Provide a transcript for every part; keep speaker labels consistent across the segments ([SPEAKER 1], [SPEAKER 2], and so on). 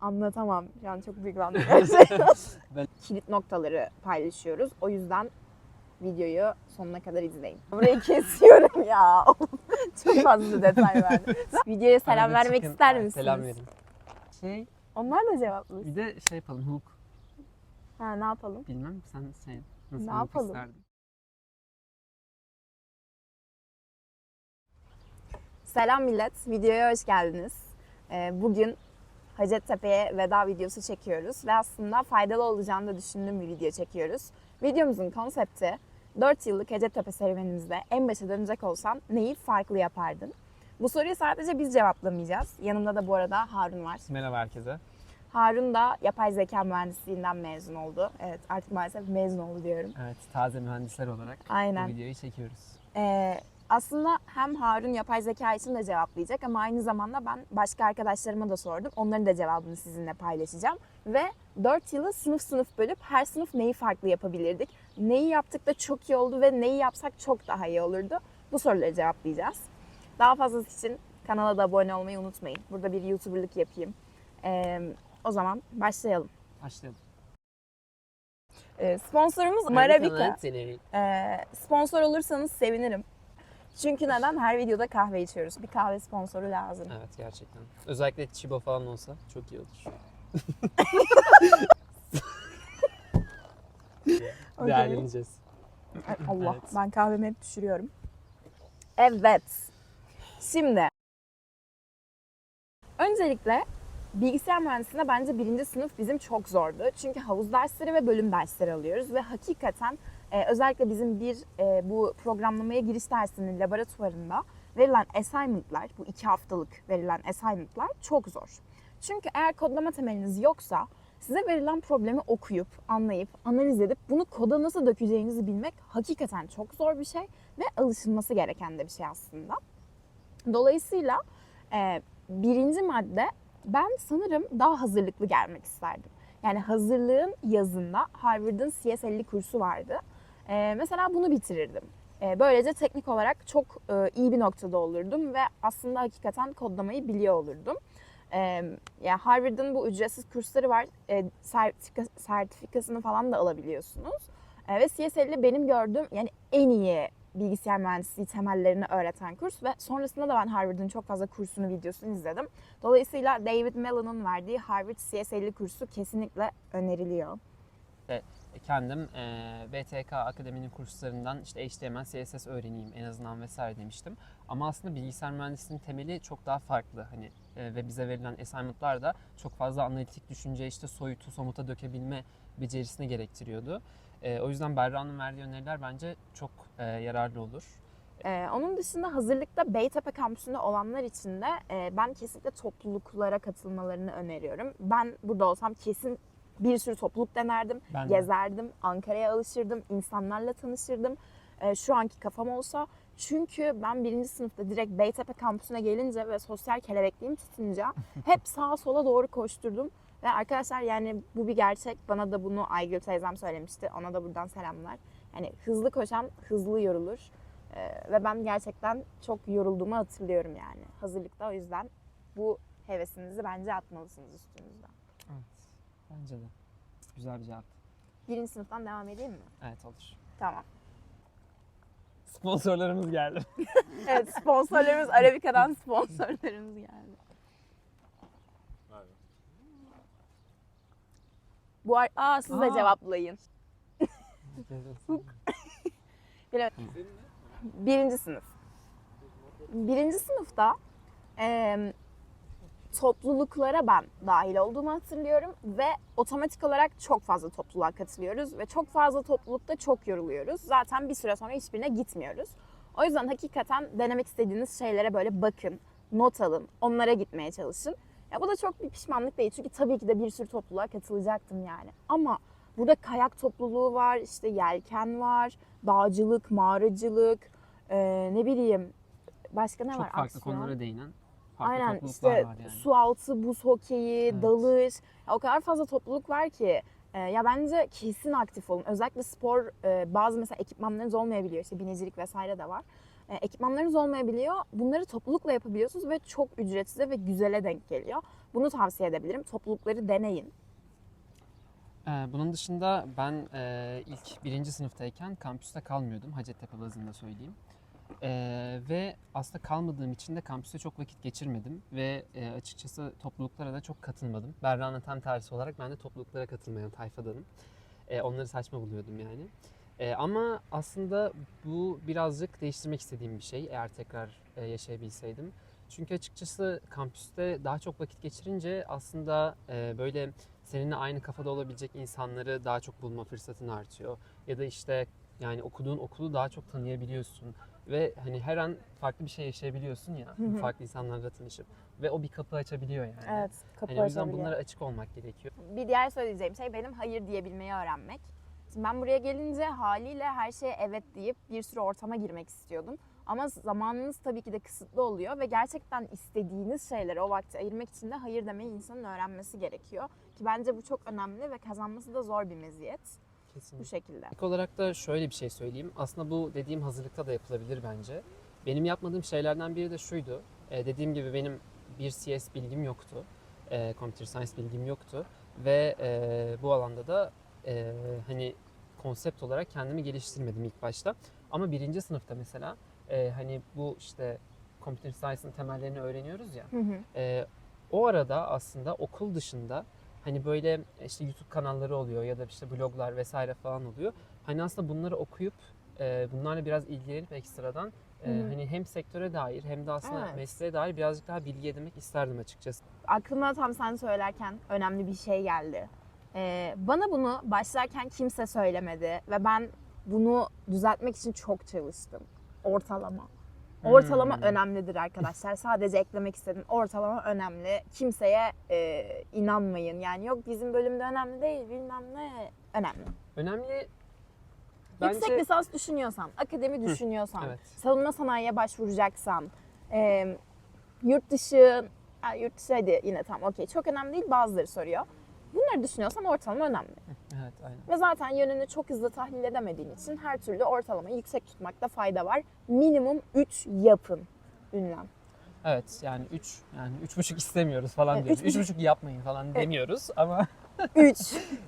[SPEAKER 1] anlatamam. An çok duygulandım.
[SPEAKER 2] Ben-
[SPEAKER 1] Kilit noktaları paylaşıyoruz. O yüzden videoyu sonuna kadar izleyin. Burayı kesiyorum ya. çok fazla detay verdim. Videoya selam
[SPEAKER 2] Arada
[SPEAKER 1] vermek
[SPEAKER 2] çıkın,
[SPEAKER 1] ister misiniz?
[SPEAKER 2] Selam verin. Şey,
[SPEAKER 1] Onlar da cevaplı.
[SPEAKER 2] bir de şey yapalım. Hulk.
[SPEAKER 1] Ha ne yapalım?
[SPEAKER 2] Bilmem sen şey nasıl
[SPEAKER 1] Ne yapalım?
[SPEAKER 2] isterdin?
[SPEAKER 1] Selam millet, videoya hoş geldiniz. Ee, Bugün Hacettepe'ye veda videosu çekiyoruz ve aslında faydalı olacağını da düşündüğüm bir video çekiyoruz. Videomuzun konsepti 4 yıllık Hacettepe serüvenimizde en başa dönecek olsan neyi farklı yapardın? Bu soruyu sadece biz cevaplamayacağız. Yanımda da bu arada Harun var.
[SPEAKER 2] Merhaba herkese.
[SPEAKER 1] Harun da yapay zeka mühendisliğinden mezun oldu. Evet artık maalesef mezun oldu diyorum.
[SPEAKER 2] Evet, taze mühendisler olarak
[SPEAKER 1] Aynen.
[SPEAKER 2] bu videoyu çekiyoruz.
[SPEAKER 1] Ee, aslında hem Harun yapay zeka için de cevaplayacak ama aynı zamanda ben başka arkadaşlarıma da sordum. Onların da cevabını sizinle paylaşacağım. Ve 4 yılı sınıf sınıf bölüp her sınıf neyi farklı yapabilirdik? Neyi yaptık da çok iyi oldu ve neyi yapsak çok daha iyi olurdu? Bu soruları cevaplayacağız. Daha fazlası için kanala da abone olmayı unutmayın. Burada bir YouTuber'lık yapayım. Ee, o zaman başlayalım.
[SPEAKER 2] Başlayalım.
[SPEAKER 1] Ee, sponsorumuz Marabika. Ee, sponsor olursanız sevinirim. Çünkü neden? Her videoda kahve içiyoruz. Bir kahve sponsoru lazım.
[SPEAKER 2] Evet gerçekten. Özellikle Chibo falan olsa çok iyi olur.
[SPEAKER 1] Okey.
[SPEAKER 2] Değerleneceğiz.
[SPEAKER 1] Ay, Allah
[SPEAKER 2] Evet.
[SPEAKER 1] ben kahvemi hep düşürüyorum. Evet. Şimdi öncelikle bilgisayar mühendisliğinde bence birinci sınıf bizim çok zordu. Çünkü havuz dersleri ve bölüm dersleri alıyoruz ve hakikaten e, özellikle bizim bir e, bu programlamaya giriş dersinin laboratuvarında verilen assignment'lar, bu iki haftalık verilen assignment'lar çok zor. Çünkü eğer kodlama temeliniz yoksa size verilen problemi okuyup, anlayıp, analiz edip bunu koda nasıl dökeceğinizi bilmek hakikaten çok zor bir şey ve alışılması gereken de bir şey aslında. Dolayısıyla e, birinci madde ben sanırım daha hazırlıklı gelmek isterdim. Yani hazırlığın yazında Harvard'ın CS50 kursu vardı. E, mesela bunu bitirirdim. E, böylece teknik olarak çok e, iyi bir noktada olurdum ve aslında hakikaten kodlamayı biliyor olurdum. E, ya Harvard'ın bu ücretsiz kursları var. E, sertifika, sertifikasını falan da alabiliyorsunuz. E, ve CS50 benim gördüğüm yani en iyi bilgisayar mühendisliği temellerini öğreten kurs ve sonrasında da ben Harvard'ın çok fazla kursunu, videosunu izledim. Dolayısıyla David Mellon'un verdiği Harvard CS50 kursu kesinlikle öneriliyor.
[SPEAKER 2] Kendim e, BTK Akademi'nin kurslarından işte HTML, CSS öğreneyim en azından vesaire demiştim. Ama aslında bilgisayar mühendisliğinin temeli çok daha farklı. Hani e, ve bize verilen assignment'lar da çok fazla analitik düşünce işte soyutu somuta dökebilme becerisini gerektiriyordu. E, o yüzden Berra'nın verdiği öneriler bence çok e, yararlı olur.
[SPEAKER 1] Ee, onun dışında hazırlıkta Beytepe kampüsünde olanlar için de e, ben kesinlikle topluluklara katılmalarını öneriyorum. Ben burada olsam kesin bir sürü topluluk denerdim,
[SPEAKER 2] Ben de.
[SPEAKER 1] gezerdim, Ankara'ya alışırdım, insanlarla tanışırdım. Ee, şu anki kafam olsa çünkü ben birinci sınıfta direkt Beytepe kampüsüne gelince ve sosyal kelebekliğim tutunca hep sağa sola doğru koşturdum. Ve arkadaşlar yani bu bir gerçek. Bana da bunu Aygül teyzem söylemişti. Ona da buradan selamlar. Yani hızlı koşan hızlı yorulur. Ee, ve ben gerçekten çok yorulduğumu hatırlıyorum yani. Hazırlıkta o yüzden bu hevesinizi bence atmalısınız üstünüzden.
[SPEAKER 2] Evet. Bence de. Güzel bir cevap.
[SPEAKER 1] Birinci sınıftan devam edeyim mi?
[SPEAKER 2] Evet olur.
[SPEAKER 1] Tamam.
[SPEAKER 2] Sponsorlarımız geldi.
[SPEAKER 1] Evet sponsorlarımız Arabika'dan sponsorlarımız geldi. Bu ar- Aa siz de
[SPEAKER 2] Aa.
[SPEAKER 1] cevaplayın. Birinci sınıf. Birinci sınıfta em, topluluklara ben dahil olduğumu hatırlıyorum ve otomatik olarak çok fazla topluluğa katılıyoruz ve çok fazla toplulukta çok yoruluyoruz. Zaten bir süre sonra hiçbirine gitmiyoruz. O yüzden hakikaten denemek istediğiniz şeylere böyle bakın, not alın, onlara gitmeye çalışın. Ya bu da çok bir pişmanlık değil çünkü tabii ki de bir sürü topluluğa katılacaktım yani. Ama burada kayak topluluğu var, işte yelken var, dağcılık, mağaracılık, eee, ne bileyim başka ne
[SPEAKER 2] Çok
[SPEAKER 1] var?
[SPEAKER 2] farklı
[SPEAKER 1] Aksiyon.
[SPEAKER 2] konulara değinen farklı
[SPEAKER 1] Aynen
[SPEAKER 2] topluluklar
[SPEAKER 1] işte
[SPEAKER 2] var yani.
[SPEAKER 1] su altı, buz hokeyi,
[SPEAKER 2] Evet.
[SPEAKER 1] dalış. Ya o kadar fazla topluluk var ki. e, ya bence kesin aktif olun. Özellikle spor e, bazı mesela ekipmanlarınız olmayabiliyor. İşte binicilik vesaire de var. E, ekipmanlarınız olmayabiliyor. Bunları toplulukla yapabiliyorsunuz ve çok ücretsiz ve güzele denk geliyor. Bunu tavsiye edebilirim. Toplulukları deneyin.
[SPEAKER 2] Ee, bunun dışında ben e, ilk birinci sınıftayken kampüste kalmıyordum. Hacettepe bazında söyleyeyim. Ee, ve aslında kalmadığım için de kampüste çok vakit geçirmedim ve e, açıkçası topluluklara da çok katılmadım. Berra'nın tam tersi olarak ben de topluluklara katılmayan tayfadanım. Ee, onları saçma buluyordum yani. Ee, ama aslında bu birazcık değiştirmek istediğim bir şey eğer tekrar e, yaşayabilseydim. Çünkü açıkçası kampüste daha çok vakit geçirince aslında e, böyle seninle aynı kafada olabilecek insanları daha çok bulma fırsatın artıyor. Ya da işte yani okuduğun okulu daha çok tanıyabiliyorsun ve hani her an farklı bir şey yaşayabiliyorsun ya farklı insanlarla tanışıp ve o bir kapı açabiliyor yani.
[SPEAKER 1] Evet, kapı
[SPEAKER 2] Hani o yüzden
[SPEAKER 1] açabiliyor.
[SPEAKER 2] bunlara açık olmak gerekiyor.
[SPEAKER 1] Bir diğer söyleyeceğim şey benim hayır diyebilmeyi öğrenmek. Şimdi ben buraya gelince haliyle her şeye evet deyip bir sürü ortama girmek istiyordum. Ama zamanınız tabii ki de kısıtlı oluyor ve gerçekten istediğiniz şeylere o vakti ayırmak için de hayır demeyi insanın öğrenmesi gerekiyor. Ki bence bu çok önemli ve kazanması da zor bir meziyet. Bu
[SPEAKER 2] Kesinlikle.
[SPEAKER 1] şekilde.
[SPEAKER 2] İlk olarak da şöyle bir şey söyleyeyim. Aslında bu dediğim hazırlıkta da yapılabilir bence. Benim yapmadığım şeylerden biri de şuydu. Ee, dediğim gibi benim bir CS bilgim yoktu. Ee, computer science bilgim yoktu. Ve e, bu alanda da e, hani konsept olarak kendimi geliştirmedim ilk başta. Ama birinci sınıfta mesela e, hani bu işte computer science'ın temellerini öğreniyoruz ya.
[SPEAKER 1] Hı hı.
[SPEAKER 2] Ee, o arada aslında okul dışında hani böyle işte YouTube kanalları oluyor ya da işte bloglar vesaire falan oluyor. Hani aslında bunları okuyup e, bunlarla biraz ilgilenip ekstradan e,
[SPEAKER 1] hı.
[SPEAKER 2] hani hem sektöre dair hem de aslında
[SPEAKER 1] Evet.
[SPEAKER 2] mesleğe dair birazcık daha bilgi edinmek isterdim açıkçası.
[SPEAKER 1] Aklıma tam sen söylerken önemli bir şey geldi. Ee, bana bunu başlarken kimse söylemedi ve ben bunu düzeltmek için çok çalıştım. Ortalama. Ortalama
[SPEAKER 2] Hmm.
[SPEAKER 1] önemlidir arkadaşlar. Sadece eklemek istedim. Ortalama önemli. Kimseye e, inanmayın. Yani yok bizim bölümde önemli değil bilmem ne. Önemli.
[SPEAKER 2] Önemli
[SPEAKER 1] Yüksek
[SPEAKER 2] bence
[SPEAKER 1] lisans düşünüyorsan, akademi düşünüyorsan,
[SPEAKER 2] evet.
[SPEAKER 1] savunma sanayiye başvuracaksan, e, yurt dışı, ha, yurt dışı hadi yine tamam okey çok önemli değil bazıları soruyor. Bunları düşünüyorsan ortalama önemli.
[SPEAKER 2] Evet aynen.
[SPEAKER 1] Ve zaten yönünü çok hızlı tahlil edemediğin için her türlü ortalamayı yüksek tutmakta fayda var. Minimum 3 yapın ünlem.
[SPEAKER 2] Evet yani 3 yani üç buçuk istemiyoruz falan
[SPEAKER 1] Evet,
[SPEAKER 2] diyoruz.
[SPEAKER 1] üç
[SPEAKER 2] Üç buçuk yapmayın falan demiyoruz ama
[SPEAKER 1] 3.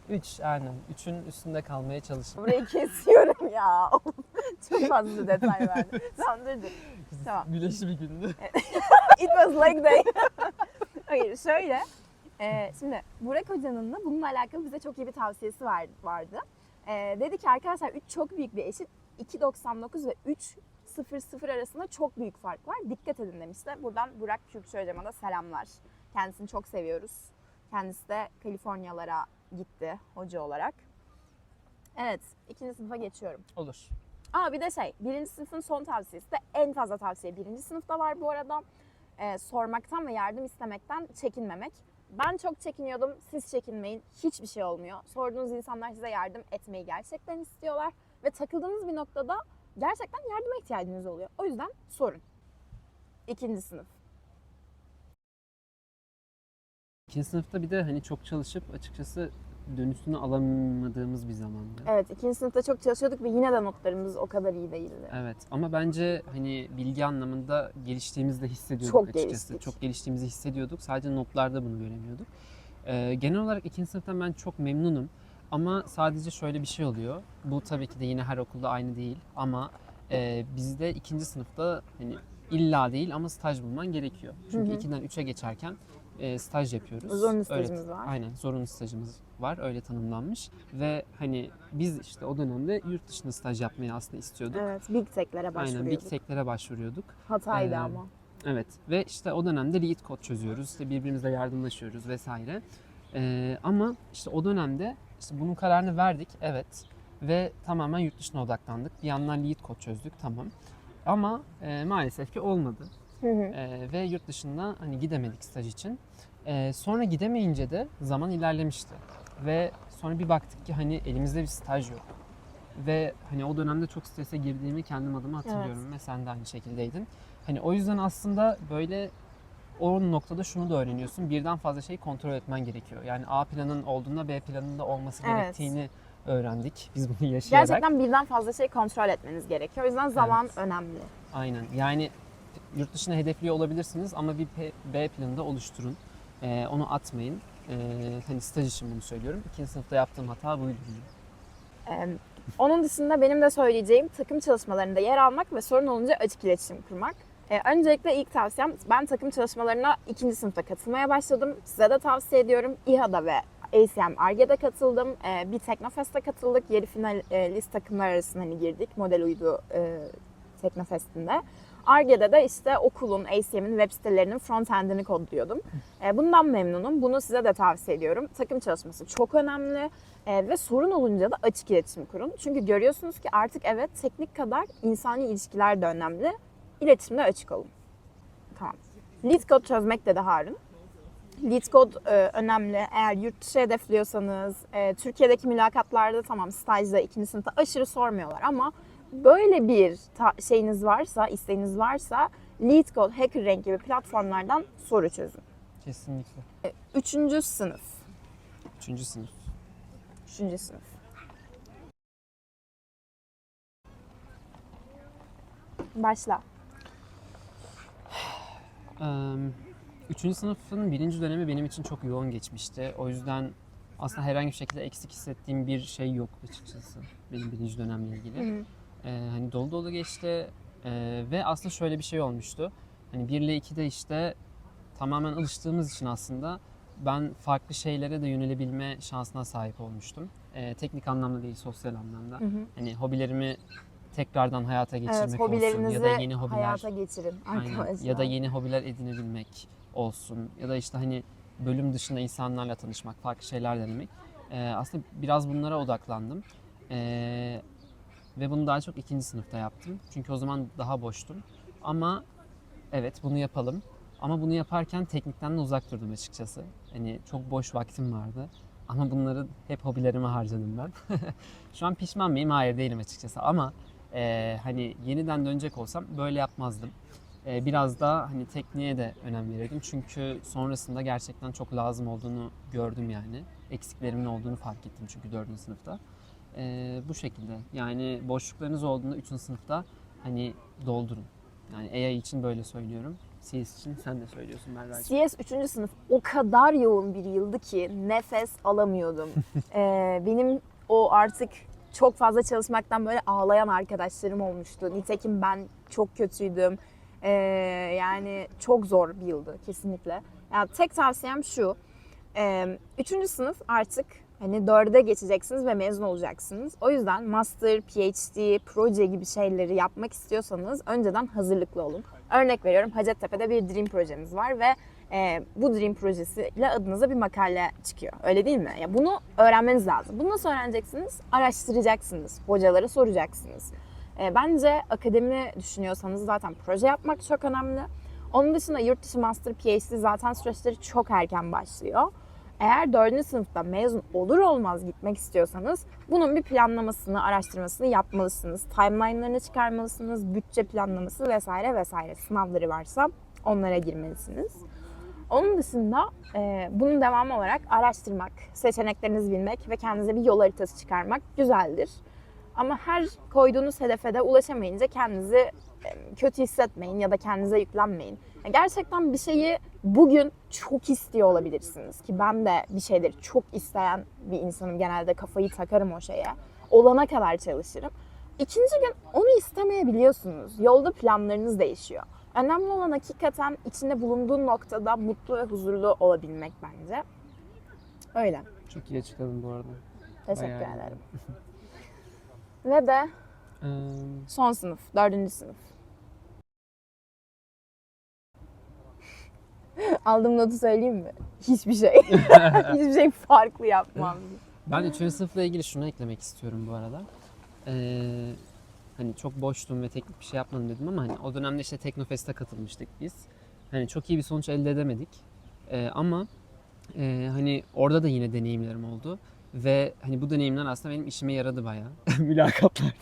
[SPEAKER 2] 3 aynen 3'ün üstünde kalmaya çalışın.
[SPEAKER 1] Burayı kesiyorum ya. çok fazla detay verdim. tamam dur dur. Tamam.
[SPEAKER 2] Güneşli bir gündü.
[SPEAKER 1] It was like day. Hayır şöyle. E, şimdi Burak Hoca'nın da bununla alakalı bize çok iyi bir tavsiyesi var, vardı. E, dedi ki arkadaşlar 3 çok büyük bir eşit. 2.99 ve 3.00 arasında çok büyük fark var. Dikkat edin demişti. Buradan Burak Kürkçü Hocama da selamlar. Kendisini çok seviyoruz. Kendisi de Kaliforniyalara gitti hoca olarak. Evet, ikinci sınıfa geçiyorum.
[SPEAKER 2] Olur.
[SPEAKER 1] Aa bir de şey, birinci sınıfın son tavsiyesi de en fazla tavsiye birinci sınıfta var bu arada. Ee, sormaktan ve yardım istemekten çekinmemek. Ben çok çekiniyordum, siz çekinmeyin. Hiçbir şey olmuyor. Sorduğunuz insanlar size yardım etmeyi gerçekten istiyorlar. Ve takıldığınız bir noktada gerçekten yardıma ihtiyacınız oluyor. O yüzden sorun. İkinci sınıf.
[SPEAKER 2] İkinci sınıfta bir de hani çok çalışıp açıkçası dönüşünü alamadığımız bir zamandı.
[SPEAKER 1] Evet, ikinci sınıfta çok çalışıyorduk ve yine de notlarımız o kadar iyi değildi.
[SPEAKER 2] Evet ama bence hani bilgi anlamında geliştiğimizi de hissediyorduk
[SPEAKER 1] Çok
[SPEAKER 2] açıkçası.
[SPEAKER 1] geliştik.
[SPEAKER 2] Çok geliştiğimizi hissediyorduk. Sadece notlarda bunu göremiyorduk. Ee, genel olarak ikinci sınıftan ben çok memnunum. Ama sadece şöyle bir şey oluyor. Bu tabii ki de yine her okulda aynı değil. Ama e, bizde ikinci sınıfta hani illa değil ama staj bulman gerekiyor. Çünkü
[SPEAKER 1] Hı hı.
[SPEAKER 2] 2'den 3'e geçerken e, staj yapıyoruz.
[SPEAKER 1] Zorunlu
[SPEAKER 2] Öyle-
[SPEAKER 1] stajımız var.
[SPEAKER 2] Aynen zorunlu stajımız var öyle tanımlanmış. Ve hani biz işte o dönemde yurt dışında staj yapmayı aslında istiyorduk.
[SPEAKER 1] Evet, Big Tech'lere
[SPEAKER 2] Aynen
[SPEAKER 1] başvuruyorduk.
[SPEAKER 2] Big Tech'lere başvuruyorduk.
[SPEAKER 1] Hataydı
[SPEAKER 2] Ee,
[SPEAKER 1] ama.
[SPEAKER 2] Evet ve işte o dönemde lead code çözüyoruz. İşte birbirimizle yardımlaşıyoruz vesaire. Ee, ama işte o dönemde işte bunun kararını verdik evet ve tamamen yurt dışına odaklandık. Bir yandan lead code çözdük tamam. Ama e, maalesef ki olmadı.
[SPEAKER 1] Hı hı.
[SPEAKER 2] Ee, ve yurt dışında hani gidemedik staj için. Ee, sonra gidemeyince de zaman ilerlemişti. Ve sonra bir baktık ki hani elimizde bir staj yok. Ve hani o dönemde çok strese girdiğimi kendim adıma hatırlıyorum ve sen de aynı şekildeydin. Hani o yüzden aslında böyle o noktada şunu da öğreniyorsun. Birden fazla şeyi kontrol etmen gerekiyor. Yani A planın olduğunda B planının da olması
[SPEAKER 1] Evet.
[SPEAKER 2] gerektiğini öğrendik. Biz bunu yaşayarak.
[SPEAKER 1] Gerçekten birden fazla şey kontrol etmeniz gerekiyor. O yüzden zaman
[SPEAKER 2] Evet.
[SPEAKER 1] önemli.
[SPEAKER 2] Aynen. Yani yurt dışına hedefliyor olabilirsiniz ama bir B planı da oluşturun. E, onu atmayın. E, hani staj için bunu söylüyorum. İkinci sınıfta yaptığım hata buydu.
[SPEAKER 1] Ee, onun dışında benim de söyleyeceğim takım çalışmalarında yer almak ve sorun olunca açık iletişim kurmak. Ee, öncelikle ilk tavsiyem ben takım çalışmalarına ikinci sınıfta katılmaya başladım. Size de tavsiye ediyorum. İHA'da ve ACM Arge'de katıldım. Ee, bir Teknofest'e katıldık. Yarı finalist takımlar arasında hani girdik. Model uydu e, Teknofest'inde. Arge'de de işte okulun, ACM'in web sitelerinin front-end'ini kodluyordum. Ee, bundan memnunum. Bunu size de tavsiye ediyorum. Takım çalışması çok önemli. Ee, ve sorun olunca da açık iletişim kurun. Çünkü görüyorsunuz ki artık evet teknik kadar insani ilişkiler de önemli. İletişimde açık olun. Tamam. Lead code çözmek dedi Harun. Lead code e, önemli. Eğer yurt dışı hedefliyorsanız, e, Türkiye'deki mülakatlarda tamam stajda ikinci sınıfta aşırı sormuyorlar ama böyle bir şeyiniz varsa, isteğiniz varsa Lead Code, HackerRank gibi platformlardan soru çözün.
[SPEAKER 2] Kesinlikle.
[SPEAKER 1] Üçüncü sınıf.
[SPEAKER 2] Üçüncü sınıf.
[SPEAKER 1] Üçüncü sınıf. Başla.
[SPEAKER 2] Üçüncü sınıfın birinci dönemi benim için çok yoğun geçmişti. O yüzden aslında herhangi bir şekilde eksik hissettiğim bir şey yok açıkçası benim birinci dönemle ilgili. Ee, hani dolu dolu geçti Ee, ve aslında şöyle bir şey olmuştu. Hani 1 ile 2'de işte tamamen alıştığımız için aslında ben farklı şeylere de yönelebilme şansına sahip olmuştum. Ee, teknik anlamda değil, sosyal anlamda.
[SPEAKER 1] Hı hı.
[SPEAKER 2] Hani hobilerimi tekrardan hayata geçirmek
[SPEAKER 1] Evet,
[SPEAKER 2] olsun ya da yeni hobiler
[SPEAKER 1] hayata geçirin
[SPEAKER 2] Aynen. Ya da yeni hobiler edinebilmek olsun. Ya da işte hani bölüm dışında insanlarla tanışmak, farklı şeyler denemek. Ee, aslında biraz bunlara odaklandım. Ee, ve bunu daha çok ikinci sınıfta yaptım. Çünkü o zaman daha boştum. Ama evet bunu yapalım. Ama bunu yaparken teknikten de uzak durdum açıkçası. Hani çok boş vaktim vardı. Ama bunları hep hobilerime harcadım ben. Şu an pişman mıyım? Hayır değilim açıkçası. Ama e, hani yeniden dönecek olsam böyle yapmazdım. E, biraz daha hani tekniğe de önem verirdim. Çünkü sonrasında gerçekten çok lazım olduğunu gördüm yani. Eksiklerimin olduğunu fark ettim çünkü 4. sınıfta. E, bu şekilde. Yani boşluklarınız olduğunda 3. sınıfta hani doldurun. Yani AI için böyle söylüyorum. CS için sen de söylüyorsun Berra'cığım.
[SPEAKER 1] CS 3. sınıf o kadar yoğun bir yıldı ki nefes alamıyordum. Ee, benim o artık çok fazla çalışmaktan böyle ağlayan arkadaşlarım olmuştu. Nitekim ben çok kötüydüm. Ee, yani çok zor bir yıldı kesinlikle. Yani tek tavsiyem şu. Ee, üçüncü sınıf artık hani dörde geçeceksiniz ve mezun olacaksınız. O yüzden master, PhD, proje gibi şeyleri yapmak istiyorsanız önceden hazırlıklı olun. Örnek veriyorum Hacettepe'de bir Dream projemiz var ve e, bu Dream projesiyle adınıza bir makale çıkıyor. Öyle değil mi? Ya bunu öğrenmeniz lazım. Bunu nasıl öğreneceksiniz? Araştıracaksınız. Hocalara soracaksınız. E, bence akademi düşünüyorsanız zaten proje yapmak çok önemli. Onun dışında yurt dışı master, PhD zaten süreçleri çok erken başlıyor. Eğer 4. sınıfta mezun olur olmaz gitmek istiyorsanız bunun bir planlamasını, araştırmasını yapmalısınız. Timeline'larını çıkarmalısınız, bütçe planlaması vesaire vesaire. Sınavları varsa onlara girmelisiniz. Onun dışında e, bunun devamı olarak araştırmak, seçeneklerinizi bilmek ve kendinize bir yol haritası çıkarmak güzeldir. Ama her koyduğunuz hedefe de ulaşamayınca kendinizi e, kötü hissetmeyin ya da kendinize yüklenmeyin. Gerçekten bir şeyi bugün çok istiyor olabilirsiniz ki ben de bir şeyleri çok isteyen bir insanım. Genelde kafayı takarım o şeye. Olana kadar çalışırım. İkinci gün onu istemeyebiliyorsunuz. Yolda planlarınız değişiyor. Önemli olan hakikaten içinde bulunduğun noktada mutlu ve huzurlu olabilmek bence. Öyle.
[SPEAKER 2] Çok iyi açıkladın bu arada.
[SPEAKER 1] Teşekkür
[SPEAKER 2] Bayağı
[SPEAKER 1] ederim. ve de
[SPEAKER 2] Ee,
[SPEAKER 1] son sınıf, dördüncü sınıf. Aldığım notu söyleyeyim mi? Hiçbir şey. Hiçbir şey farklı yapmam.
[SPEAKER 2] Ben 3. sınıfla ilgili şunu eklemek istiyorum bu arada. Ee, hani çok boştum ve teknik bir şey yapmadım dedim ama hani o dönemde işte Teknofest'e katılmıştık biz. Hani çok iyi bir sonuç elde edemedik. Ee, ama e, hani orada da yine deneyimlerim oldu. Ve hani bu deneyimler aslında benim işime yaradı bayağı. Mülakatlar.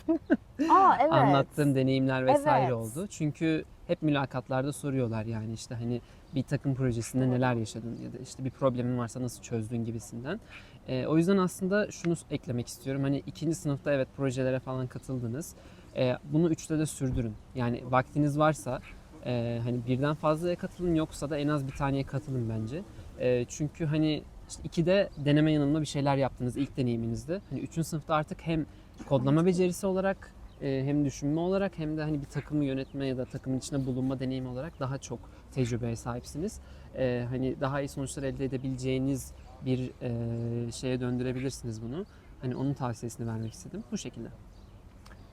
[SPEAKER 1] Aa evet.
[SPEAKER 2] Anlattığım deneyimler vesaire
[SPEAKER 1] Evet.
[SPEAKER 2] oldu. Çünkü hep mülakatlarda soruyorlar yani işte hani bir takım projesinde neler yaşadın ya da işte bir problemin varsa nasıl çözdün gibisinden. Ee, o yüzden aslında şunu eklemek istiyorum. Hani ikinci sınıfta evet projelere falan katıldınız. Ee, bunu üçte de sürdürün. Yani vaktiniz varsa e, hani birden fazlaya katılın yoksa da en az bir taneye katılın bence. E, çünkü hani işte ikide deneme yanılma bir şeyler yaptınız ilk deneyiminizde. Hani üçüncü sınıfta artık hem kodlama becerisi olarak e, hem düşünme olarak hem de hani bir takımı yönetme ya da takımın içinde bulunma deneyimi olarak daha çok tecrübeye sahipsiniz. E, hani daha iyi sonuçlar elde edebileceğiniz bir e, şeye döndürebilirsiniz bunu. Hani onun tavsiyesini vermek istedim. Bu şekilde.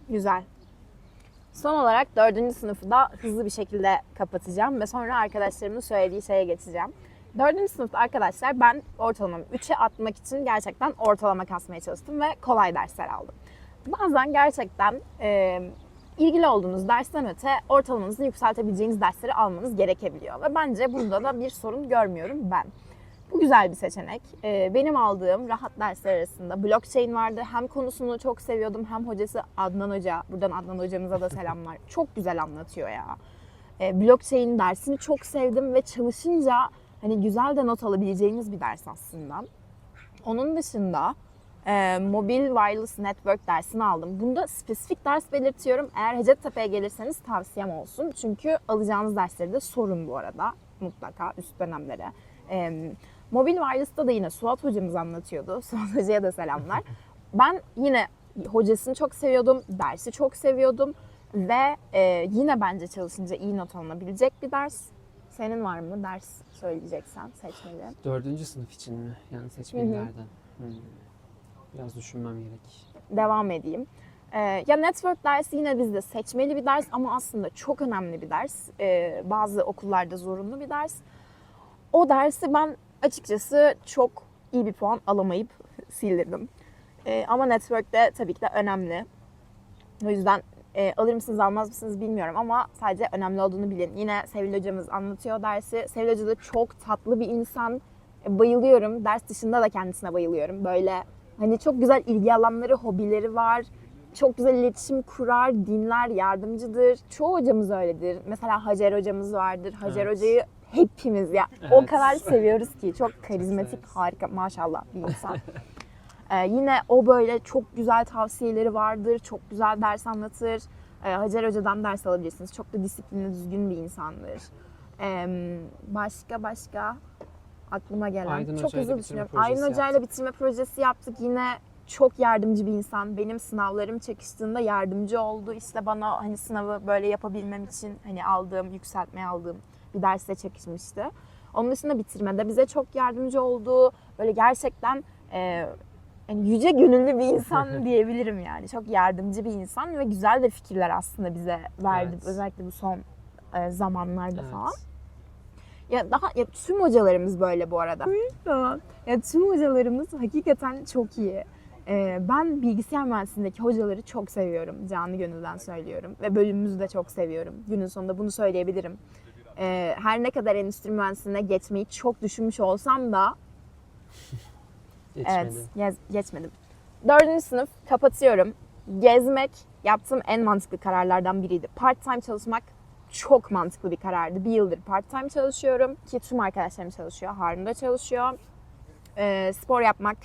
[SPEAKER 1] Güzel. Son olarak dördüncü sınıfı da hızlı bir şekilde kapatacağım ve sonra arkadaşlarımın söylediği şeye geçeceğim. Dördüncü sınıfta arkadaşlar ben ortalamamı 3'e atmak için gerçekten ortalama kasmaya çalıştım ve kolay dersler aldım. Bazen gerçekten e, ilgili olduğunuz dersten öte ortalamanızı yükseltebileceğiniz dersleri almanız gerekebiliyor. Ve bence burada da bir sorun görmüyorum ben. Bu güzel bir seçenek. Ee, benim aldığım rahat dersler arasında blockchain vardı. Hem konusunu çok seviyordum hem hocası Adnan Hoca. Buradan Adnan hocamıza da selamlar. Çok güzel anlatıyor ya. Ee, blockchain dersini çok sevdim ve çalışınca hani güzel de not alabileceğiniz bir ders aslında. Onun dışında e, mobil wireless network dersini aldım. Bunda spesifik ders belirtiyorum. Eğer Hacettepe'ye gelirseniz tavsiyem olsun. Çünkü alacağınız dersleri de sorun bu arada mutlaka üst dönemlere. E, mobil wireless'ta da yine Suat hocamız anlatıyordu. Suat hocaya da selamlar. Ben yine hocasını çok seviyordum, dersi çok seviyordum ve e, yine bence çalışınca iyi not alınabilecek bir ders. Senin var mı ders söyleyeceksen seçmeli?
[SPEAKER 2] Dördüncü sınıf için mi? Yani seçmelilerden. Hmm. Biraz düşünmem gerek.
[SPEAKER 1] devam edeyim. Ee, ya network dersi yine bizde seçmeli bir ders ama aslında çok önemli bir ders. Ee, bazı okullarda zorunlu bir ders. O dersi ben açıkçası çok iyi bir puan alamayıp sildirdim. Ee, ama network'te tabii ki de önemli. O yüzden e, alır mısınız almaz mısınız bilmiyorum ama sadece önemli olduğunu bilin. Yine Sevil hocamız anlatıyor dersi. Sevil hoca da çok tatlı bir insan. E, bayılıyorum. Ders dışında da kendisine bayılıyorum. Böyle Hani çok güzel ilgi alanları, hobileri var. Çok güzel iletişim kurar, dinler, yardımcıdır. Çoğu hocamız öyledir. Mesela Hacer hocamız vardır. Hacer
[SPEAKER 2] Evet.
[SPEAKER 1] hocayı hepimiz ya o
[SPEAKER 2] Evet.
[SPEAKER 1] kadar seviyoruz ki. Çok karizmatik,
[SPEAKER 2] severiz.
[SPEAKER 1] harika maşallah bir insan. Ee, yine o böyle çok güzel tavsiyeleri vardır. Çok güzel ders anlatır. Ee, Hacer Hoca'dan ders alabilirsiniz. Çok da disiplinli, düzgün bir insandır. Ee, başka başka aklıma gelen.
[SPEAKER 2] Aydın
[SPEAKER 1] çok
[SPEAKER 2] Hoca'yla
[SPEAKER 1] hızlı düşünüyorum. Aydın Hoca'yla
[SPEAKER 2] yaptık.
[SPEAKER 1] bitirme projesi yaptık. Yine çok yardımcı bir insan. Benim sınavlarım çekiştiğinde yardımcı oldu. İşte bana hani sınavı böyle yapabilmem için hani aldığım, yükseltmeye aldığım bir derste çekişmişti. Onun dışında bitirmede bize çok yardımcı oldu. Böyle gerçekten e, yani yüce gönüllü bir insan diyebilirim yani. Çok yardımcı bir insan ve güzel de fikirler aslında bize verdi.
[SPEAKER 2] Evet.
[SPEAKER 1] Özellikle bu son e, zamanlarda
[SPEAKER 2] Evet.
[SPEAKER 1] falan. Ya daha ya tüm hocalarımız böyle bu arada. Tamam. Ya tüm hocalarımız hakikaten çok iyi. Ee, ben bilgisayar mühendisliğindeki hocaları çok seviyorum. Canı gönülden söylüyorum. Ve bölümümüzü de çok seviyorum. Günün sonunda bunu söyleyebilirim. Ee, her ne kadar endüstri mühendisliğine geçmeyi çok düşünmüş olsam da
[SPEAKER 2] Geçmedi.
[SPEAKER 1] Evet, gez- geçmedim. Dördüncü sınıf kapatıyorum. Gezmek yaptığım en mantıklı kararlardan biriydi. Part time çalışmak çok mantıklı bir karardı. Bir yıldır part time çalışıyorum ki tüm arkadaşlarım çalışıyor. Harun da çalışıyor. Ee, spor yapmak,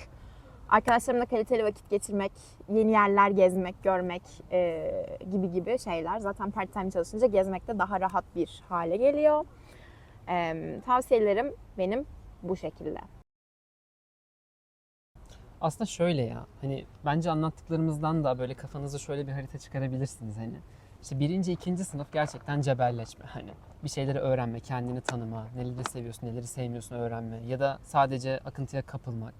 [SPEAKER 1] arkadaşlarımla kaliteli vakit geçirmek, yeni yerler gezmek, görmek e, gibi gibi şeyler. Zaten part time çalışınca gezmek de daha rahat bir hale geliyor. Ee, tavsiyelerim benim bu şekilde.
[SPEAKER 2] Aslında şöyle ya hani bence anlattıklarımızdan da böyle kafanıza şöyle bir harita çıkarabilirsiniz hani. İşte birinci, ikinci sınıf gerçekten cebelleşme hani. Bir şeyleri öğrenme, kendini tanıma, neleri seviyorsun, neleri sevmiyorsun öğrenme ya da sadece akıntıya kapılmak.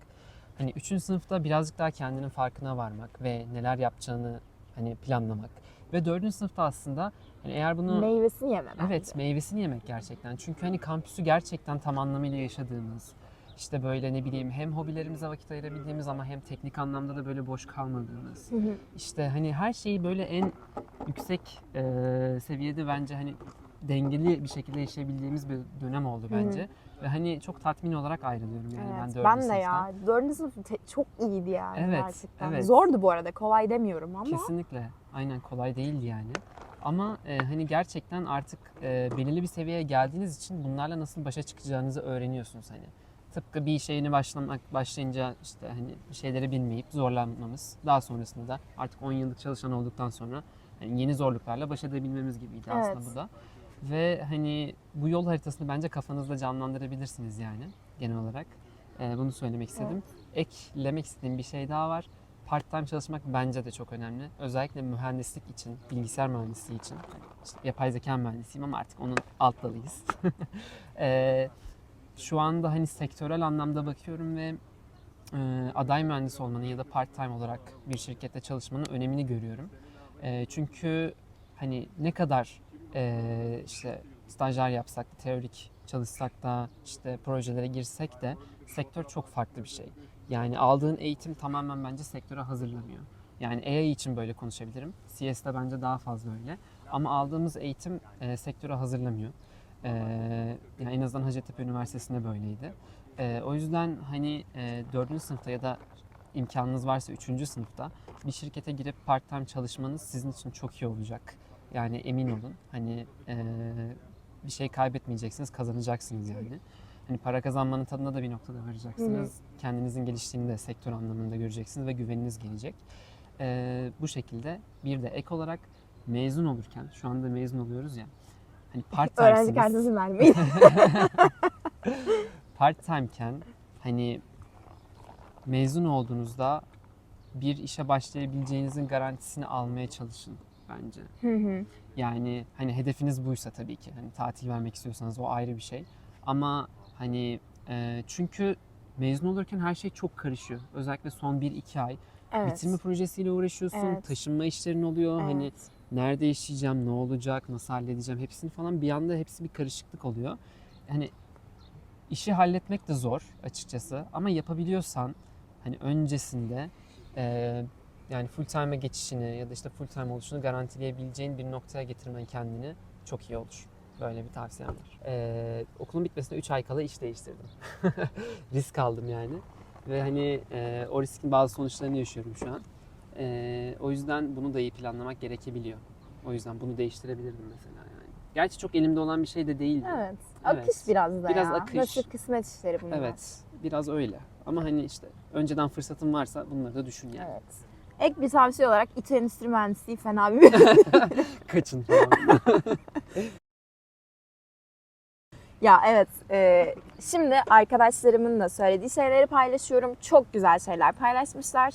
[SPEAKER 2] Hani üçüncü sınıfta birazcık daha kendinin farkına varmak ve neler yapacağını hani planlamak. Ve dördüncü sınıfta aslında hani eğer bunu
[SPEAKER 1] Meyvesini yeme bence.
[SPEAKER 2] Evet, meyvesini yemek gerçekten. Çünkü hani kampüsü gerçekten tam anlamıyla yaşadığımız, işte böyle ne bileyim hem hobilerimize vakit ayırabildiğimiz ama hem teknik anlamda da böyle boş kalmadığımız.
[SPEAKER 1] Hı hı.
[SPEAKER 2] İşte hani her şeyi böyle en yüksek e, seviyede bence hani dengeli bir şekilde yaşayabildiğimiz bir dönem oldu bence. Ve hani çok tatmin olarak ayrılıyorum yani ben
[SPEAKER 1] Evet,
[SPEAKER 2] dördüncü
[SPEAKER 1] ben de
[SPEAKER 2] sınıftan.
[SPEAKER 1] ya. Dördüncü sınıf te- çok iyiydi yani
[SPEAKER 2] Evet,
[SPEAKER 1] gerçekten.
[SPEAKER 2] evet.
[SPEAKER 1] Zordu bu arada. Kolay demiyorum ama.
[SPEAKER 2] Kesinlikle. Aynen kolay değildi yani. Ama e, hani gerçekten artık e, belirli bir seviyeye geldiğiniz için bunlarla nasıl başa çıkacağınızı öğreniyorsunuz hani. Tıpkı bir şeyini başlamak başlayınca işte hani bir şeyleri bilmeyip zorlanmamız. Daha sonrasında da artık 10 yıllık çalışan olduktan sonra hani yeni zorluklarla baş edebilmemiz gibiydi aslında
[SPEAKER 1] Evet.
[SPEAKER 2] bu da. Ve hani bu yol haritasını bence kafanızda canlandırabilirsiniz yani. genel olarak. Ee, bunu söylemek istedim. Eklemek istediğim bir şey daha var. Part-time çalışmak bence de çok önemli. Özellikle mühendislik için, bilgisayar mühendisliği için. İşte yapay zeka mühendisiyim ama artık onun alt dalıyız. Ee, şu anda hani sektörel anlamda bakıyorum ve e, aday mühendis olmanın ya da part-time olarak bir şirkette çalışmanın önemini görüyorum. E, çünkü hani ne kadar e, işte stajyer yapsak da, teorik çalışsak da, işte projelere girsek de sektör çok farklı bir şey. Yani aldığın eğitim tamamen bence sektöre hazırlamıyor. Yani AI için böyle konuşabilirim. CS'de bence daha fazla öyle. Ama aldığımız eğitim e, sektöre hazırlamıyor. E, yani en azından Hacettepe Üniversitesi'nde böyleydi. E, o yüzden hani e, 4. sınıfta ya da imkanınız varsa 3. sınıfta bir şirkete girip part-time çalışmanız sizin için çok iyi olacak. Yani emin olun. Hani e, bir şey kaybetmeyeceksiniz, kazanacaksınız yani. Hani para kazanmanın tadına da bir noktada varacaksınız. Kendinizin geliştiğini de sektör anlamında göreceksiniz ve güveniniz gelecek. E, bu şekilde bir de ek olarak mezun olurken, şu anda mezun oluyoruz ya. Hani
[SPEAKER 1] Öğrenci
[SPEAKER 2] part-time'siniz
[SPEAKER 1] kartınızı vermeyin.
[SPEAKER 2] part time'ken hani mezun olduğunuzda bir işe başlayabileceğinizin garantisini almaya çalışın bence.
[SPEAKER 1] Hı hı.
[SPEAKER 2] Yani hani hedefiniz buysa tabii ki hani tatil vermek istiyorsanız o ayrı bir şey. Ama hani e, çünkü mezun olurken her şey çok karışıyor. Özellikle son 1-2 ay.
[SPEAKER 1] evet.
[SPEAKER 2] Bitirme projesiyle uğraşıyorsun,
[SPEAKER 1] Evet.
[SPEAKER 2] taşınma işlerin oluyor. Hani
[SPEAKER 1] Evet.
[SPEAKER 2] Nerede yaşayacağım, ne olacak, nasıl halledeceğim hepsini falan bir anda hepsi bir karışıklık oluyor. Hani işi halletmek de zor açıkçası ama yapabiliyorsan hani öncesinde eee, yani full time'a geçişini ya da işte full time oluşunu garantileyebileceğin bir noktaya getirmen kendini çok iyi olur. Böyle bir tavsiyem var. Eee, okulun bitmesine 3 ay kala iş değiştirdim. Risk aldım yani. Ve hani eee, o riskin bazı sonuçlarını yaşıyorum şu an. Eee, o yüzden bunu da iyi planlamak gerekebiliyor. O yüzden bunu değiştirebilirdim mesela yani. Gerçi çok elimde olan bir şey de değildi.
[SPEAKER 1] Evet. Akış
[SPEAKER 2] Evet.
[SPEAKER 1] biraz da
[SPEAKER 2] Biraz
[SPEAKER 1] ya.
[SPEAKER 2] akış.
[SPEAKER 1] Nasip kısmet işleri bunlar.
[SPEAKER 2] Evet, biraz öyle. Ama hani işte önceden fırsatın varsa bunları da düşün yani.
[SPEAKER 1] Evet. Ek bir tavsiye olarak İç Endüstri Mühendisliği fena bir
[SPEAKER 2] Kaçın falan.
[SPEAKER 1] Ya evet, e, şimdi arkadaşlarımın da söylediği şeyleri paylaşıyorum. Çok güzel şeyler paylaşmışlar.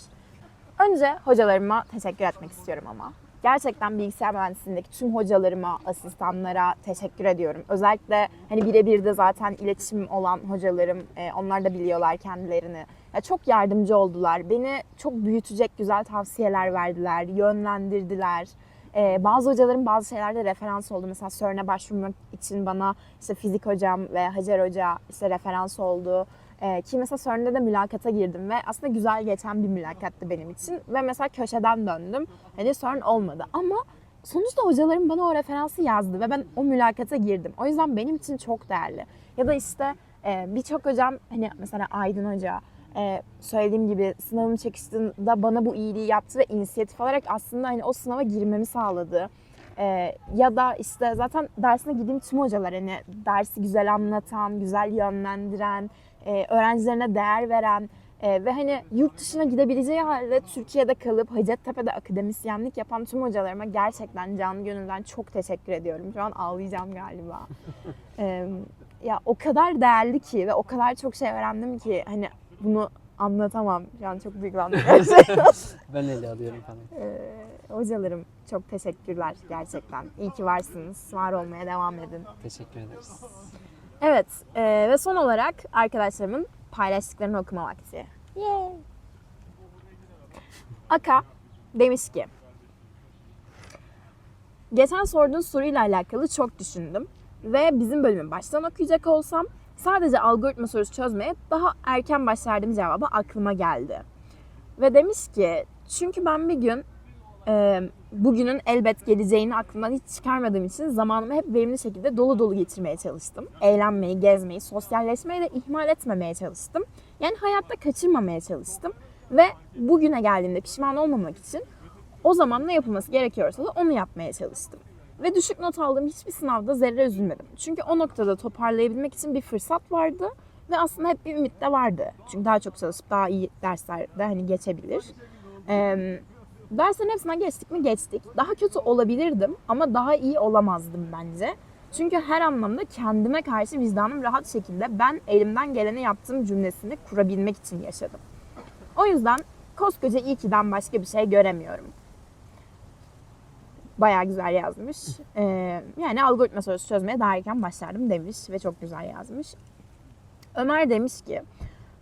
[SPEAKER 1] Önce hocalarıma teşekkür etmek istiyorum ama. Gerçekten bilgisayar mühendisliğindeki tüm hocalarıma, asistanlara teşekkür ediyorum. Özellikle hani birebir de zaten iletişim olan hocalarım, e, onlar da biliyorlar kendilerini. Ya çok yardımcı oldular. Beni çok büyütecek güzel tavsiyeler verdiler, yönlendirdiler. Ee, bazı hocalarım bazı şeylerde referans oldu. Mesela CERN'e başvurmak için bana işte fizik hocam ve Hacer Hoca işte referans oldu. Ee, ki mesela CERN'de de mülakata girdim ve aslında güzel geçen bir mülakattı benim için. Ve mesela köşeden döndüm. Hani CERN olmadı ama sonuçta hocalarım bana o referansı yazdı ve ben o mülakata girdim. O yüzden benim için çok değerli. Ya da işte e, birçok hocam hani mesela Aydın Hoca e, söylediğim gibi sınavım çekiştiğinde bana bu iyiliği yaptı ve inisiyatif alarak aslında hani o sınava girmemi sağladı. E, ya da işte zaten dersine gideyim tüm hocalar hani dersi güzel anlatan, güzel yönlendiren, e, öğrencilerine değer veren e, ve hani yurt dışına gidebileceği halde Türkiye'de kalıp Hacettepe'de akademisyenlik yapan tüm hocalarıma gerçekten canı gönülden çok teşekkür ediyorum. Şu an ağlayacağım galiba. E, ya o kadar değerli ki ve o kadar çok şey öğrendim ki hani bunu anlatamam. An çok duygulandım
[SPEAKER 2] ben ele alıyorum falan.
[SPEAKER 1] Ee, hocalarım çok teşekkürler gerçekten. İyi ki varsınız. Var olmaya devam edin.
[SPEAKER 2] Teşekkür ederiz.
[SPEAKER 1] Evet e, ve son olarak arkadaşlarımın paylaştıklarını okuma vakti. Yay. Aka demiş ki Geçen sorduğun soruyla alakalı çok düşündüm ve bizim bölümü baştan okuyacak olsam sadece algoritma sorusu çözmeye daha erken başlardım cevabı aklıma geldi. Ve demiş ki çünkü ben bir gün e, bugünün elbet geleceğini aklımdan hiç çıkarmadığım için zamanımı hep verimli şekilde dolu dolu geçirmeye çalıştım. Eğlenmeyi, gezmeyi, sosyalleşmeyi de ihmal etmemeye çalıştım. Yani hayatta kaçırmamaya çalıştım. Ve bugüne geldiğimde pişman olmamak için o zaman ne yapılması gerekiyorsa da onu yapmaya çalıştım. Ve düşük not aldığım hiçbir sınavda zerre üzülmedim. Çünkü o noktada toparlayabilmek için bir fırsat vardı ve aslında hep bir ümit de vardı. Çünkü daha çok çalışıp daha iyi derslerde hani geçebilir. Ee, derslerin hepsinden geçtik mi geçtik. Daha kötü olabilirdim ama daha iyi olamazdım bence. Çünkü her anlamda kendime karşı vicdanım rahat şekilde ben elimden geleni yaptığım cümlesini kurabilmek için yaşadım. O yüzden koskoca iyi ki'den başka bir şey göremiyorum. Bayağı güzel yazmış. Ee, yani algoritma sorusu çözmeye daha erken başlardım demiş ve çok güzel yazmış. Ömer demiş ki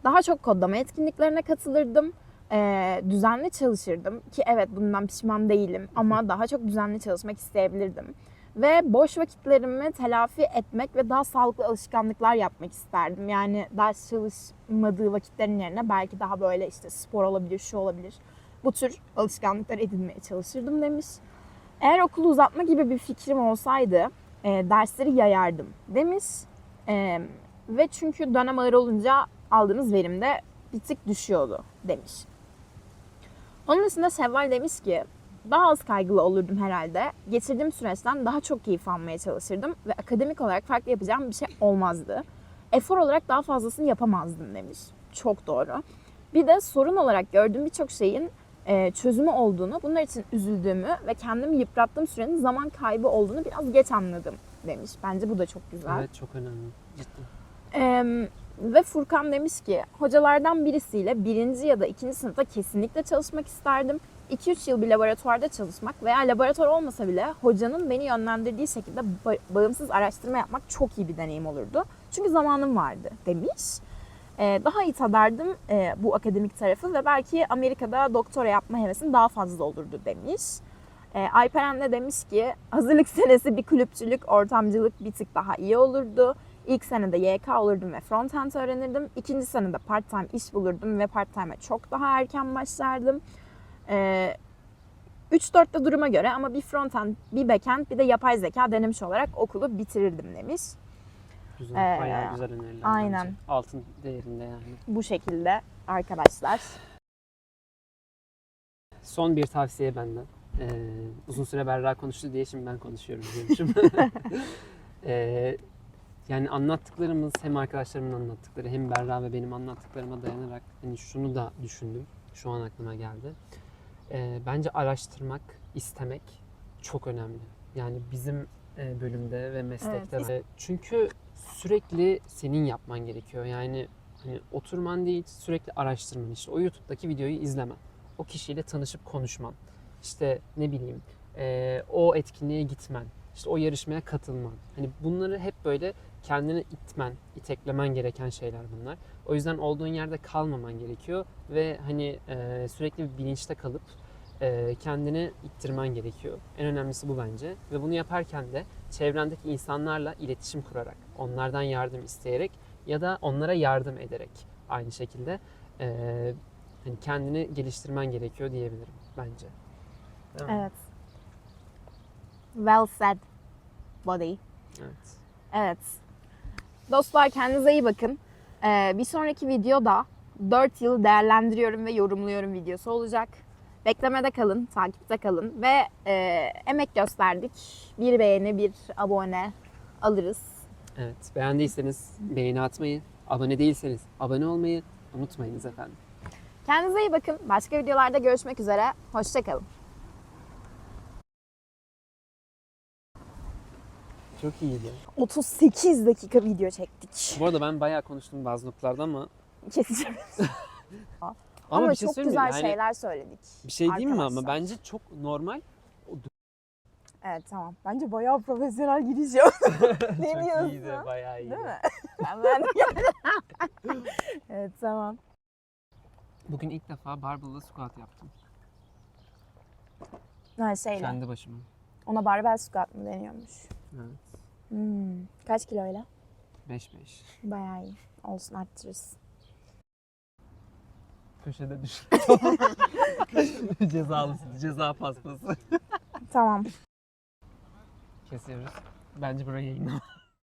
[SPEAKER 1] daha çok kodlama etkinliklerine katılırdım. Ee, düzenli çalışırdım ki evet bundan pişman değilim ama daha çok düzenli çalışmak isteyebilirdim. Ve boş vakitlerimi telafi etmek ve daha sağlıklı alışkanlıklar yapmak isterdim. Yani ders çalışmadığı vakitlerin yerine belki daha böyle işte spor olabilir, şu olabilir. Bu tür alışkanlıklar edinmeye çalışırdım demiş. Eğer okulu uzatma gibi bir fikrim olsaydı e, dersleri yayardım demiş. E, ve çünkü dönem ağır olunca aldığınız verim de bir tık düşüyordu demiş. Onun dışında Şevval demiş ki daha az kaygılı olurdum herhalde. Geçirdiğim süreçten daha çok keyif almaya çalışırdım ve akademik olarak farklı yapacağım bir şey olmazdı. Efor olarak daha fazlasını yapamazdım demiş. Çok doğru. Bir de sorun olarak gördüğüm birçok şeyin e, çözümü olduğunu, bunlar için üzüldüğümü ve kendimi yıprattığım sürenin zaman kaybı olduğunu biraz geç anladım demiş. Bence bu da çok güzel.
[SPEAKER 2] Evet çok önemli. Cidden.
[SPEAKER 1] Ee, ve Furkan demiş ki hocalardan birisiyle birinci ya da ikinci sınıfta kesinlikle çalışmak isterdim. 2-3 yıl bir laboratuvarda çalışmak veya laboratuvar olmasa bile hocanın beni yönlendirdiği şekilde ba- bağımsız araştırma yapmak çok iyi bir deneyim olurdu. Çünkü zamanım vardı demiş. Ee, daha iyi tadardım e, bu akademik tarafı ve belki Amerika'da doktora yapma hevesim daha fazla olurdu demiş. E, Alperen de demiş ki hazırlık senesi bir kulüpçülük, ortamcılık bir tık daha iyi olurdu. İlk senede YK olurdum ve frontend öğrenirdim. İkinci senede part time iş bulurdum ve part time'e çok daha erken başlardım. E, 3-4'te duruma göre ama bir frontend, bir backend, bir de yapay zeka denemiş olarak okulu bitirirdim demiş.
[SPEAKER 2] Güzel.
[SPEAKER 1] Ee,
[SPEAKER 2] Bayağı güzel öneriler.
[SPEAKER 1] aynen.
[SPEAKER 2] bence. Altın değerinde yani.
[SPEAKER 1] Bu şekilde arkadaşlar.
[SPEAKER 2] Son bir tavsiye benden. Ee, uzun süre Berra konuştu diye şimdi ben konuşuyorum diyormuşum. Ee, yani anlattıklarımız hem arkadaşlarımın anlattıkları hem Berra ve benim anlattıklarıma dayanarak hani şunu da düşündüm. Şu an aklıma geldi. Ee, bence araştırmak, istemek çok önemli. Yani bizim e, bölümde ve meslekte.
[SPEAKER 1] Evet.
[SPEAKER 2] ve çünkü sürekli senin yapman gerekiyor. Yani hani oturman değil sürekli araştırman. İşte o YouTube'daki videoyu izlemen. O kişiyle tanışıp konuşman. İşte ne bileyim e, o etkinliğe gitmen. işte o yarışmaya katılman. Hani bunları hep böyle kendini itmen, iteklemen gereken şeyler bunlar. O yüzden olduğun yerde kalmaman gerekiyor ve hani e, sürekli bilinçte kalıp e, kendini ittirmen gerekiyor. En önemlisi bu bence. Ve bunu yaparken de çevrendeki insanlarla iletişim kurarak, onlardan yardım isteyerek ya da onlara yardım ederek aynı şekilde e, hani kendini geliştirmen gerekiyor diyebilirim bence.
[SPEAKER 1] Evet. Well said buddy.
[SPEAKER 2] Evet.
[SPEAKER 1] Evet. Dostlar kendinize iyi bakın. Ee, bir sonraki videoda 4 yıl değerlendiriyorum ve yorumluyorum videosu olacak. Beklemede kalın, takipte kalın ve e, emek gösterdik. Bir beğeni, bir abone alırız.
[SPEAKER 2] Evet. Beğendiyseniz beğeni atmayı, abone değilseniz abone olmayı unutmayınız efendim.
[SPEAKER 1] Kendinize iyi bakın. Başka videolarda görüşmek üzere. Hoşçakalın.
[SPEAKER 2] Çok iyiydi.
[SPEAKER 1] 38 dakika video çektik.
[SPEAKER 2] Bu arada ben bayağı konuştum bazı noktalarda ama
[SPEAKER 1] Keseceğim.
[SPEAKER 2] ama,
[SPEAKER 1] Ama,
[SPEAKER 2] bir şey
[SPEAKER 1] çok güzel
[SPEAKER 2] Yani
[SPEAKER 1] şeyler söyledik.
[SPEAKER 2] Bir şey diyeyim mi ama bence çok normal.
[SPEAKER 1] Evet tamam. Bence bayağı profesyonel giriş yaptım. ne
[SPEAKER 2] çok
[SPEAKER 1] diyorsun?
[SPEAKER 2] iyiydi, bayağı iyiydi.
[SPEAKER 1] Değil mi? ben evet tamam.
[SPEAKER 2] Bugün ilk defa barbell'da squat yaptım.
[SPEAKER 1] Ha şeyle.
[SPEAKER 2] Kendi başıma.
[SPEAKER 1] Ona barbell squat mı deniyormuş?
[SPEAKER 2] Evet.
[SPEAKER 1] Hmm. Kaç kiloyla?
[SPEAKER 2] 5-5.
[SPEAKER 1] Bayağı iyi. Olsun arttırırız.
[SPEAKER 2] Köşede düş. Cezalısın. Ceza pastası.
[SPEAKER 1] Tamam.
[SPEAKER 2] Kesiyoruz. Bence burayı yayınlama.